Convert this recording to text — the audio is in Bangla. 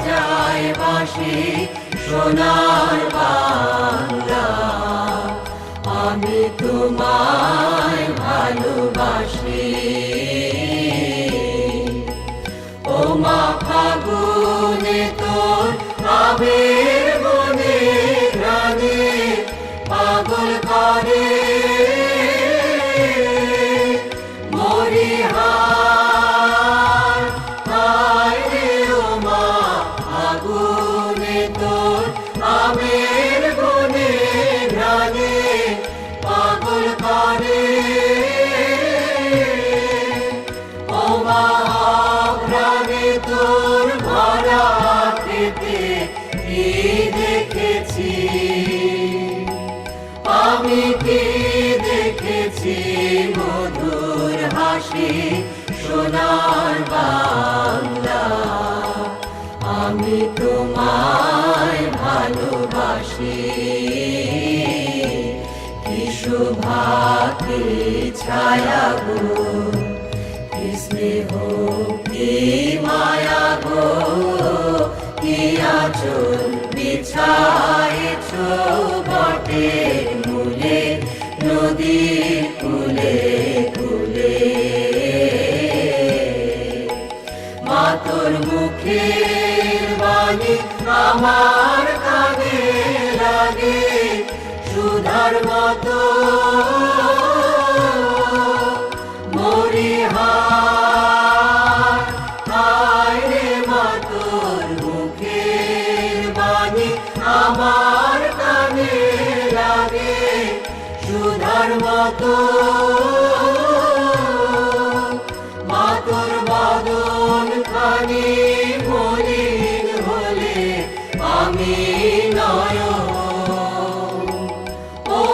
বাজায় বাসি সোনার বাংলা। আমি তোমায় ভালোবাসি। ও মা ফাগুনে তোর আবের বনে গ্রানে পাগল করে। মরি আবের বনে গ্রানে পাগল করে তোর খেতে দেখেছি? মধুর হাসি সোনার বাংলা? আমি তোমায় ভালোবাসি কি শোভা কি ছায়া গো কি স্নেহ কি মায়া গো, কি নদীর কুলে কুলে। মা তোর বাণী আমার কানে। লাগে সুধার মতো। আমার কানে লাগে সুধার মতো।